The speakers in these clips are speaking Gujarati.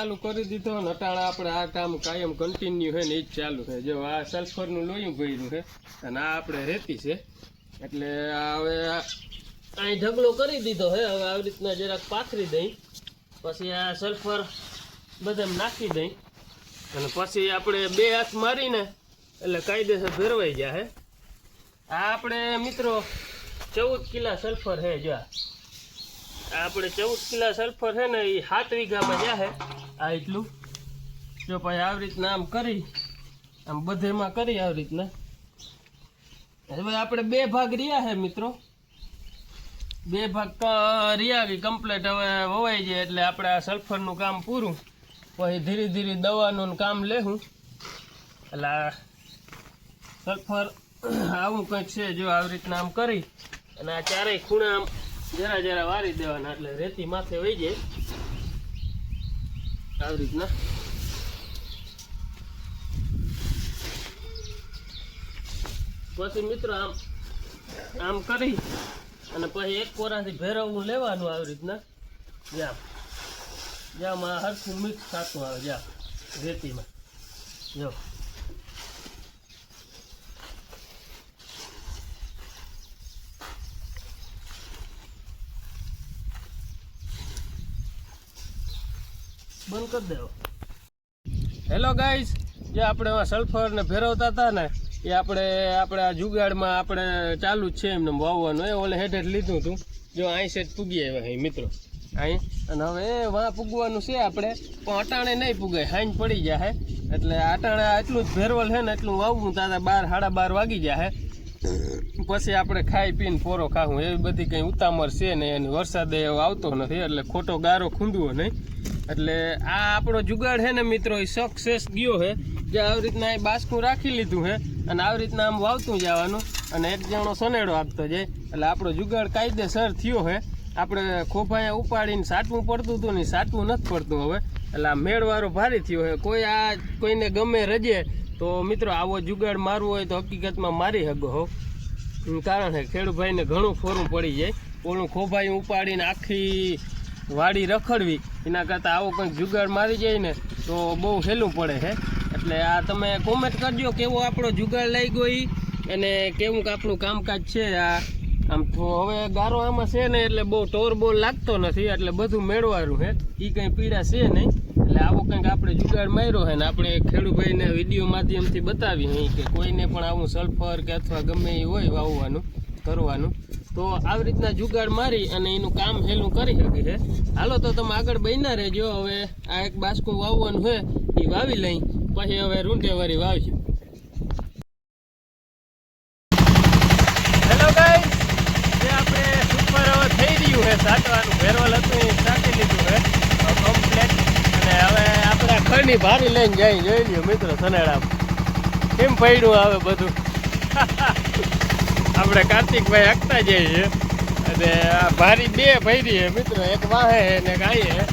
ચાલુ કરી દીધો ને અટાણા આપણે આ કામ કાયમ કન્ટિન્યુ છે ને એ જ ચાલુ છે. જો આ સલ્ફરનું લોયું ભર્યું છે અને આ આપણે રેતી છે. એટલે હવે અહીં ઢગલો કરી દીધો છે. હવે આવી રીતના જરાક પાથરી દઈ. પછી આ સલ્ફર બધા નાખી દઈ. અને પછી આપણે બે હાથ મારીને એટલે કાયદેસર ભેરવાઈ જાય હે આ આપણે મિત્રો ચૌદ કિલા સલ્ફર છે જો આપણે ચૌદ કિલા સલ્ફર છે ને એ સાત વીઘામાં જાહે આ એટલું. જો પછી આવી રીતના આમ કરી, આમ બધેમાં કરી આવી રીતના. ભાઈ આપણે બે ભાગ રહ્યા છે મિત્રો. બે ભાગ રહ્યા કે કમ્પ્લીટ હવે વવાઈ જાય એટલે આપણે આ સલ્ફરનું કામ પૂરું. પછી ધીરે ધીરે દવાનું કામ લેવું એટલે સલ્ફર આવું કંઈક છે જો આવી રીતના આમ કરી. અને આ ચારેય ખૂણા આમ જરા જરા વારી દેવાના એટલે રેતી માથે વહી જાય. આવી રીતના. પછી મિત્રો આમ આમ કરી અને પછી એક કોરાથી ભેરવવું લેવાનું આવી રીતના. જ્યાં જ્યાં આ હરખું મિક્સ થતું આવે, જ્યાં રેતીમાં. જો. બંધ કરી દેવો. હેલો ગાઈસ જે આપણે સલ્ફર ને ભેરવતા હતા ને, એ આપણે આપણે આ જુગાડમાં આપણે ચાલુ જ છે એમને વાવવાનું. એ ઓલે હેઠ લીધું હતું. જો અહીં સેટ પૂગી આવ્યા અહીં મિત્રો. અહીં અને હવે વાં પૂગવાનું છે આપણે, પણ અટાણે નહીં પૂગાય હાઈન પડી જાય એટલે અટાણે એટલું જ ભેરવલ છે ને, એટલું વાવવું તાતા બાર, સાડા બાર વાગી જાય પછી આપણે ખાઈ પીને પોરો ખાવું એવી બધી કંઈ ઉતામર છે નહીં અને વરસાદ એવો આવતો નથી, એટલે ખોટો ગારો ખૂંદવો નહીં. એટલે આ આપણો જુગાડ છે ને મિત્રો, એ સક્સેસ ગયો છે જે આવી રીતના એ બાસકું રાખી લીધું છે અને આવી રીતના આમ વાવતું જવાનું અને એક જણો સનેડો આપતો જાય. એટલે આપણો જુગાડ કાયદેસર થયો છે. આપણે ખોફાએ ઉપાડીને સાટવું પડતું હતું ને સાટવું નથી પડતું હવે. એટલે આ મેળવારો ભારે થયો છે. કોઈ આ કોઈને ગમે રજે તો મિત્રો આવો જુગાડ મારવો હોય તો હકીકતમાં મારી શકો હો. કારણ છે ખેડૂભાઈને ઘણું ફોરું પડી જાય. ઓલું ખોભાઈ ઉપાડીને આખી વાડી રખડવી. એના કરતાં આવો કંઈક જુગાડ મારી જાય ને તો બહુ સહેલું પડે છે એટલે આ તમે કોમેન્ટ કરજો કેવો આપણો જુગાડ લઈ ગયો ઈ અને કેવું આપણું કામકાજ છે આ. આમ તો હવે ગારો આમાં છે ને એટલે બહુ ટોર બહુ લાગતો નથી, એટલે બધું મેળવાનું છે એ કંઈ પીડા છે નહીં. એટલે આવો કંઈક આપણે જુગાડ માર્યો છે ને આપણે ખેડૂભાઈને વીડિયો માધ્યમથી બતાવી કે કોઈને પણ આવું સલ્ફર કે અથવા ગમે એ હોય વાવવાનું. કરવાનું. તો આવી રીતના જુગાડ મારી અને એનું કામ હેલું કરી શકે છે. હાલો, તો તમે આગળ બન્યા રહેજો. હવે આ એક બાસકું વાવવાનું છે, એ વાવી લઈ. પછી હવે રૂંઢે વારી વાવશું. હેલો ગાઈસ જે આપણે હવે થઈ રહ્યું છે સાટવાનું ભેરવલ એ સાટી લીધું છે. કમ્પ્લેટ અને હવે આપણા આ ભારી લઈને જઈ જોઈ લ્યો મિત્રો સનેડા કેમ પડ્યું આવે બધું? આપણે કાર્તિકભાઈ હકતા જઈએ અને ભારી બે ભરી મિત્રો. એક વાહે ને ગાઈએ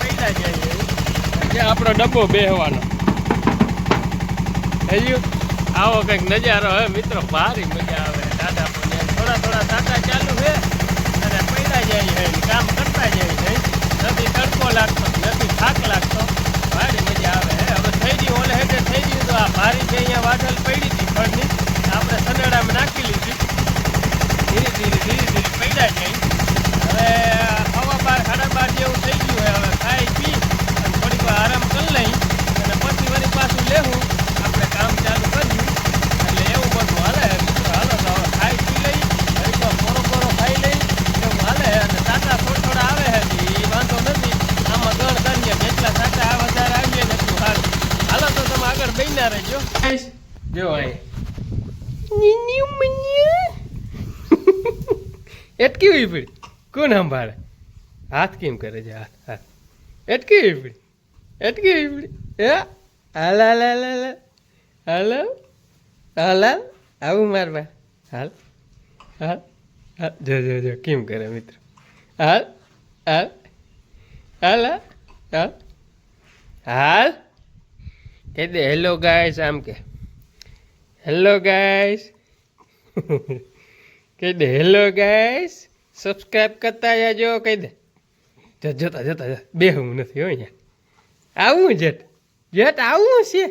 પૈસા જઈએ આપણો ડબ્બો બેહવાનો. હજુ આવો કંઈક નજારો હે મિત્રો. ભારી મજા આવે દાદા પણ થોડા થોડા સાટા ચાલુ છે અને પૈડા જાય છે ને કામ કરતા જાય છે નથી તડકો લાગતો નથી થાક લાગતો ભારી મજા આવે હે હવે થઈ ગયું ઓલે હેઠે થઈ ગયું તો આ ભારી છે અહીંયા વાઢલ પડી હતી ફળની આપણે સનેડામાં નાખી લીધી ધીરે ધીરે ધીરે ધીરે પૈડા જાય હવે હવા બાર સાડા બાર જેવું થઈ ગયું છે હવે ખાઈ પી અને થોડીક વાર આરામ કરી લઈ અને પછી વળી પાછું લેવું આપણે કામ ચાલુ કર્યું એટલે એવું બધું હાલે મિત્રો હાલો તો હવે ખાઈ પી લઈ ઘડીક વાર પોરો પોરો ખાઈ લઈ એવું હાલે અને સાટા થોડા થોડા આવે છે એ વાંધો નથી આમાં ગણ કરીએ જેટલા સાટા આ વધારે આવીએ ને એટલું સારું હાલો તો તમે આગળ બન્યા રહેજો જો અહીં એટકી હોય પડી કોણ સંભાળે હાથ કેમ કરે છે હાથ હાથ એટકી પડી એટકી પડી હે હાલ હાલ હાલ હાલ હાલ હાલ હાલ આવું મારવા હાલ હાલ હાલ જો જો જો કેમ કરે મિત્ર હાલ હાલ હાલ હાલ હાલ કહી દે હેલો ગાઈસ આમ કે હેલો ગાઈસ કહી દે હેલો ગાઈસ સબસ્ક્રાઈબ કરતા જાજો કહી દે. જત જતા બે હું નથી હો અહીંયા. આવું જેટ જેટ આવું છે.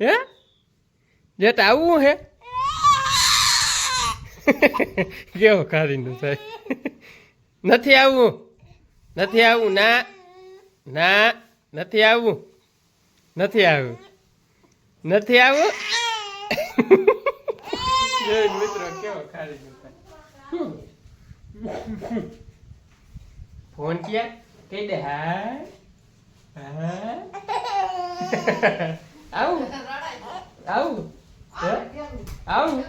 હે? જેટ આવું હે? કેવો કાઢીનું થાય નથી આવવું નથી આવવું ના. ના નથી આવવું નથી આવ્યું નથી જોઈને મિત્રો કેવો ખાલી થાય ફોન ક્યાં? કહી દે હા આવું? આવું? આવું?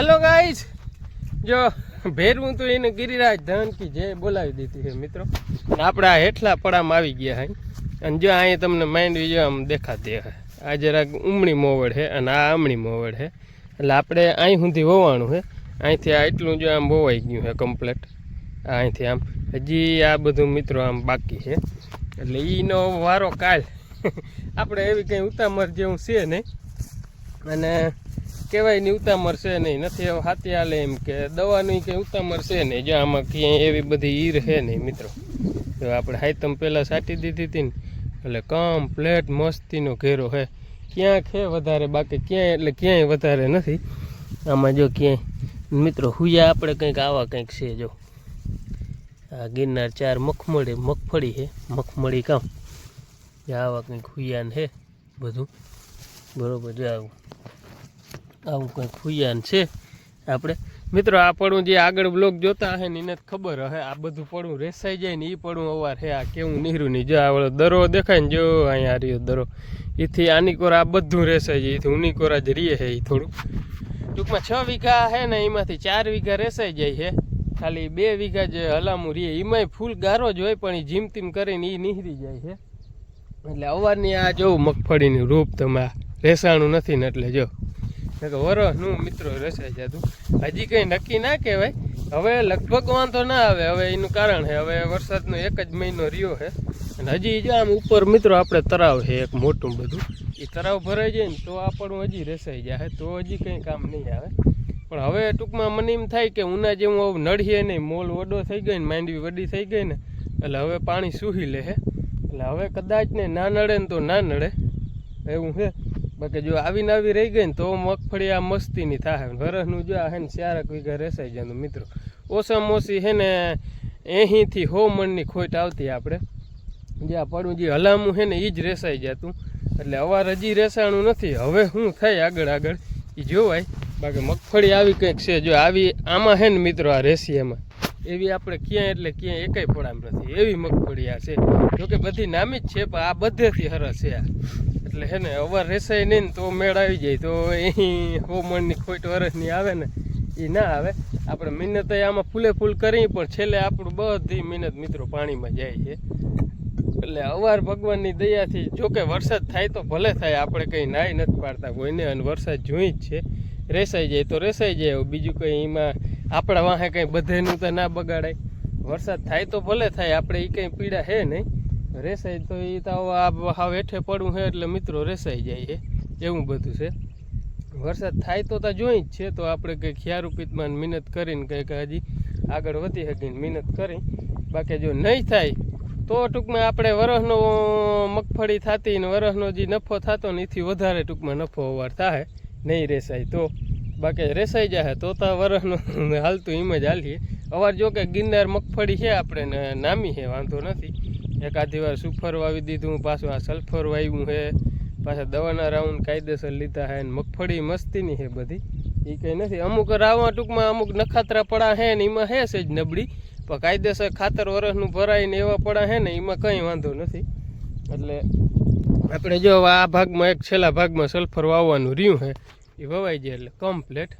હેલો ગાઈસ જો, ભેરવું તો એને ગિરિરાજ ધનકી જે બોલાવી દીધી છે, મિત્રો. આપણા આ હેઠલા પડામાં આવી ગયા હે. અને જો અહીંયા તમને માંડવી જો આમ દેખાતી હે. આ જરાક ઉમણી મોવડ છે અને આ આમણી મોવડ છે એટલે આપણે અહીં સુધી વવાણું છે અહીંથી આ એટલું જો આમ વવાઈ ગયું છે કમ્પ્લેટ અહીંથી આમ. હજી આ બધું મિત્રો આમ બાકી છે. એટલે એનો વારો કાલ. આપણે એવી કંઈ ઉતામર જેવું છે નહીં. અને કહેવાય નહીં ઉતામર છે નહીં. નથી હવે હાથી હાલે એમ કે દવાની કંઈ ઉતામર છે નહીં. જો આમાં ક્યાંય એવી બધી ઈર છે નહીં મિત્રો. જો આપણે હાઈતમ પહેલાં સાટી દીધી હતી ને, એટલે કમ્પ્લેટ મસ્તીનો ઘેરો છે ક્યાંક છે વધારે, બાકી ક્યાંય એટલે ક્યાંય વધારે નથી. આમાં જો ક્યાંય, મિત્રો હુયા આપણે કંઈક આવા કંઈક છે જો. આ ગિરનાર ચાર મખમળી, મગફળી છે મખમળી કામ. જે આવા કંઈક હુયાન છે બધું. બરોબર, જો આવું. આવું કંઈ ખુયાન છે આપણે. મિત્રો, આ પડું જે આગળ બ્લોક જોતા હે ને, એને ખબર હે. આ બધું પડું રેસાઈ જાય ને એ પડું અવાર હે. આ કેવું નીરું નહીં જો આ ઓલો દરો દેખાય ને, જો અહીંયા રહ્યો દરો. એથી આની કોરા આ બધું રેસાઈ જાય. એથી ઉની કોરા જ રીએ હે એ થોડું ટૂંકમાં છ વીઘા હે ને એમાંથી ચાર વીઘા રેસાઈ જાય છે ખાલી બે વીઘા જે હલામું રીએ. એમાંય ફૂલ ગારો જ હોય, પણ એ જીમ તીમ કરીને એ નીહરી જાય છે એટલે અવારની આ જોવું મગફળીનું રૂપ તમે રેસાણું નથી ને, એટલે જો. વરસનું મિત્રો રસાઈ જતું હજી કંઈ નક્કી ના કહેવાય. હવે લગભગ વાંધો ના આવે. હવે એનું કારણ છે, હવે વરસાદનો એક જ મહિનો રહ્યો છે. અને હજી જો આમ ઉપર મિત્રો આપણે તરાવ છે, એક મોટું બધું. એ તરાવ ભરાઈ જાય ને તો આપણું હજી રસાઈ જાય તો હજી કંઈ કામ નહીં આવે. પણ હવે ટૂંકમાં મને એમ થાય કે ઉના જેવું નડીએ નહીં, મોલ વડો થઈ ગઈ ને, માંડવી વડી થઈ ગઈ ને, એટલે હવે પાણી સૂહી લે એટલે હવે કદાચ ને ના નડે ને તો ના નડે. એવું છે. બાકી જો આવીને આવી રહી ગઈ ને તો મગફળી આ મસ્તીની થાય વરસનું જો આ હે ને ચારક વીઘા રેસાઈ જાય મિત્રો. ઓછામાં ઓછી હે ને અહીંથી હો મણની ખોટ આવતી આપણે. જે આ પડું જે હલામું છે ને એ જ રેસાઈ જતું. એટલે અવાર હજી રેસાણું નથી. હવે શું થાય આગળ આગળ? એ જોવાય. બાકી મગફળી આવી કંઈક છે. જો આવી આમાં હે ને મિત્રો આ રેસિયામાં એવી આપણે ક્યાંય એટલે ક્યાંય એકેય પડામ નથી. એવી મગફળી આ છે. જોકે બધી નામી જ છે, પણ આ બધેથી સરસ છે આ. એટલે હે ને અવાર રહેશે નહીં તો મેળ આવી જાય. તો અહીં હોમણની ખોટ વરસની આવે ને એ ના આવે. આપણે મહેનત આમાં ફૂલે ફૂલ કરી, પણ છેલ્લે આપણું બધી મહેનત મિત્રો પાણીમાં જાય છે. એટલે અવાર ભગવાનની દયાથી જોકે વરસાદ થાય તો ભલે થાય, આપણે કંઈ નાય નથી પાડતા કોઈને, અને વરસાદ જોઈ જ છે. રેસાઈ જાય તો રેસાઈ જાય બીજું કંઈ એમાં આપણા વાહે કંઈ બધેનું તો ના બગાડાય. વરસાદ થાય તો ભલે થાય, આપણે એ કંઈ પીડા છે નહીં. રેસાય તો એ તો હાવ હેઠે પડવું છે એટલે મિત્રો રેસાઈ જાય છે એવું બધું છે. વરસાદ થાય તો તો જોઈ જ છે, તો આપણે કંઈક ખ્યારૂપિતમાં મહેનત કરીને કંઈક હજી આગળ વધી શકીને મહેનત કરી. બાકી જો નહીં થાય, તો ટૂંકમાં આપણે વરસનો મગફળી થતી ને વરસનો જે નફો થતો ને એથી વધારે ટૂંકમાં નફો અવાર થાય નહીં રેસાય તો. બાકી રેસાઈ જાય તો તો વરસનું હાલતું એમ જ હાલીએ. અવાર જો કે ગિરનાર મગફળી છે આપણે નામી છે વાંધો નથી. એકાદી વાર સુફર વાવી દીધું, પાછું આ સલ્ફર વાવ્યું છે. પાછા દવાના રાઉન્ડ કાયદેસર લીધા છે ને મગફળી મસ્તીની છે બધી. એ કંઈ નથી. અમુક રાવા ટૂંકમાં અમુક નખાતરા પડા છે ને એમાં છે જ નબળી. પણ કાયદેસર ખાતર વરસનું ભરાય ને એવા પડા છે ને એમાં કંઈ વાંધો નથી. એટલે આપણે જો આ ભાગમાં એક છેલ્લા ભાગમાં સલ્ફર વાવવાનું રહ્યું છે. એ વવાઈ જાય એટલે કમ્પ્લેટ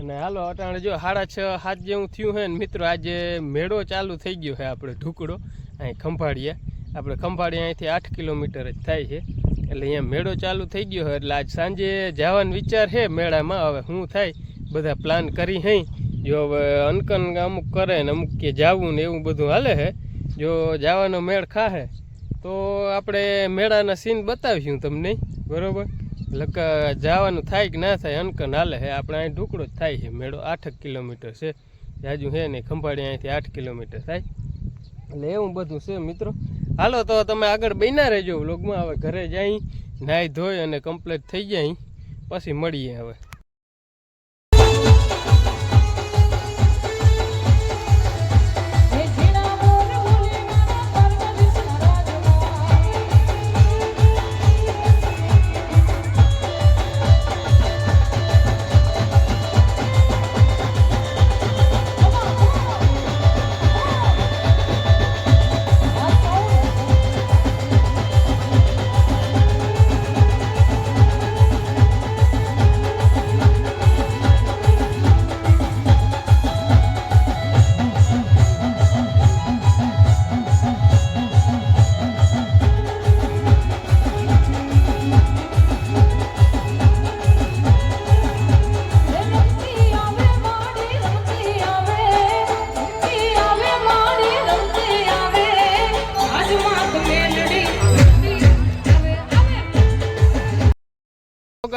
અને હાલો, અટાણે જો સાડા છ હાથ જેવું થયું છે ને મિત્રો, આજે મેળો ચાલુ થઈ ગયો છે આપણે ઢુકડો. અહીં ખંભાળિયા આપણે ખંભાળિયા અહીંથી આઠ કિલોમીટર જ થાય છે. એટલે અહીંયા મેળો ચાલુ થઈ ગયો છે એટલે આજ સાંજે જવાનો વિચાર છે મેળામાં. હવે શું થાય? બધા પ્લાન કરી હઈ. જો હવે અનકન અમુક કરે ને અમુક કે જાવું ને એવું બધું હાલે છે જો જવાનો મેળ ખાહે, તો આપણે મેળાના સીન બતાવીશું તમને. બરોબર? લક જવાનું થાય કે ના થાય અનકન હાલે છે આપણે અહીં ઢુકડો જ થાય છે. મેળો આઠ કિલોમીટર છે. જાજુ છે ને ખંભાળી અહીંથી આઠ કિલોમીટર થાય. એટલે એવું બધું છે, મિત્રો. હાલો, તો તમે આગળ બન્યા રહેજો વ્લોગમાં. હવે ઘરે જાય નાહી ધોઈ અને કમ્પ્લીટ થઈ જાય. પછી મળીએ હવે.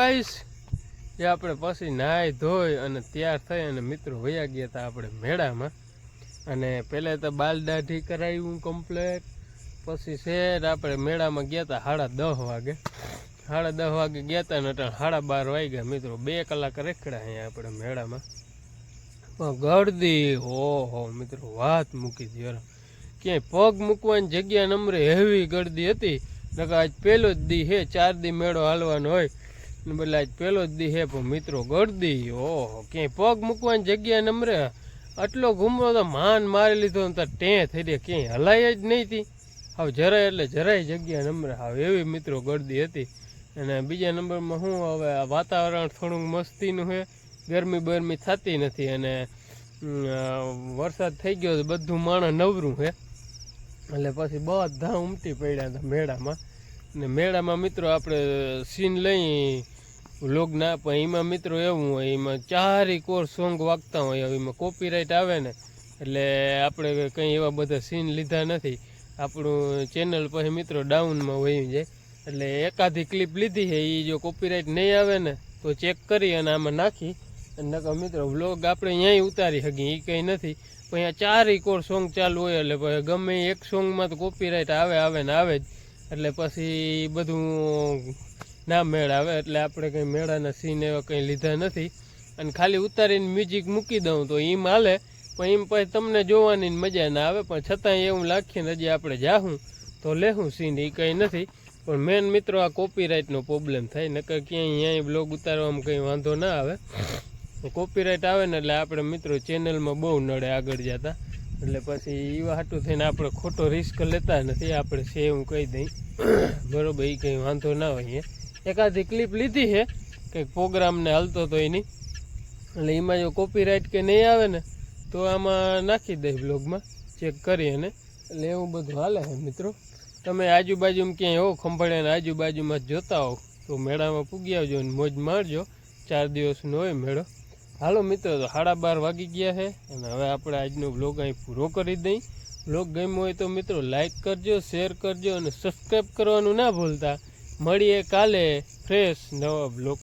ગાઈસ, એ આપણે પછી નાહી ધોઈ અને તૈયાર થઈ અને મિત્રો વયા ગયા હતા આપણે મેળામાં. અને પહેલાં તો બાલ દાઢી કરાવ્યું કમ્પ્લેટ પછી શેર આપણે મેળામાં ગયા હતા સાડા દસ વાગે. સાડા દસ વાગે ગયા હતા ને અટાણે સાડા બાર વાગ્યા. મિત્રો, બે કલાક રેખડા અહીંયા આપણે મેળામાં. પણ ગળદી ઓહો, મિત્રો, વાત મૂકી દી ક્યાંય પગ મૂકવાની જગ્યા નંબરે હેવી ગળદી હતી. નકર આજ પહેલો જ દી હે, ચાર દી મેળો હાલવાનો હોય. બદલે પેલો જ દી હે મિત્રો ગળદી ઓહો, ક્યાંય પગ મૂકવાની જગ્યા નમરે આટલો ઘૂમરો તો માન મારી લીધો ને તો ટે થઈ દે, ક્યાંય હલાય જ નહીં હતી હવે જરાય એટલે જરાય જગ્યા નમરે હાવ એવી મિત્રો ગળદી હતી. અને બીજા નંબરમાં શું હવે વાતાવરણ થોડુંક મસ્તીનું છે ગરમી બરમી થતી નથી અને વરસાદ થઈ ગયો બધું માણસ નવરું છે એટલે પછી બધા ઉમટી પડ્યા હતા મેળામાં. ને મેળામાં મિત્રો આપણે સીન લઈ લોગ ના પણ એમાં મિત્રો એવું હોય, એમાં ચારેય કોર સોંગ વાગતા હોય, હવે એમાં કોપીરાઇટ આવે ને, એટલે આપણે કંઈ એવા બધા સીન લીધા નથી. આપણું ચેનલ પછી મિત્રો ડાઉનમાં વહી જાય. એટલે એકાદી ક્લિપ લીધી છે એ જો કોપીરાઇટ નહીં આવે ને, તો ચેક કરી અને આમાં નાખી. અને નકર મિત્રો વ્લોગ આપણે અહીંયા ઉતારી શકીએ એ કંઈ નથી. પણ અહીંયા ચારેય કોર સોંગ ચાલુ હોય, એટલે પછી ગમે એક સોંગમાં તો કોપીરાઇટ આવે આવે ને આવે જ. એટલે પછી બધું ના મેળ આવે એટલે આપણે કંઈ મેળાના સીન એવા કંઈ લીધા નથી. અને ખાલી ઉતારીને મ્યુઝિક મૂકી દઉં તો એમ હાલે. પણ એમ પછી તમને જોવાની મજા ના આવે. પણ છતાંય એવું લાખીને હજી આપણે જાહું તો લેહું સીન એ કંઈ નથી. પણ મેન મિત્રો, આ કોપીરાઇટનો પ્રોબ્લેમ થાય. નકર ક્યાંય અહીંયા બ્લોગ ઉતારવામાં કંઈ વાંધો ના આવે. કોપીરાઇટ આવે ને એટલે આપણે મિત્રો ચેનલમાં બહુ નડે આગળ જતા. એટલે પછી એવા હાટું થઈને આપણે ખોટો રિસ્ક લેતા નથી. આપણે સેવ કહી દઈ. બરોબર એ કંઈ વાંધો ના હોય એકાદી ક્લિપ લીધી છે. કંઈક પ્રોગ્રામને હાલતો તો એની. એટલે એમાં જો કોપીરાઇટ કે નહીં આવે ને, તો આમાં નાખી દઈશ બ્લોગમાં ચેક કરી અને. એટલે એવું બધું હાલે છે મિત્રો. તમે આજુબાજુમાં ક્યાંય હો ખંભાળિયાના આજુબાજુમાં જોતા હો, તો મેળામાં પૂગી આવજો અને મોજ મારજો ચાર દિવસનો હોય મેળો. હાલો મિત્રો, તો સાડા બાર વાગી ગયા છે અને હવે આપણે આજનો બ્લોગ અહીં પૂરો કરી દઈ બ્લોગ ગમ્યો હોય તો મિત્રો લાઇક કરજો શેર કરજો અને સબસ્ક્રાઈબ કરવાનું ના ભૂલતા. મળીએ કાલે ફ્રેશ નવા બ્લોગ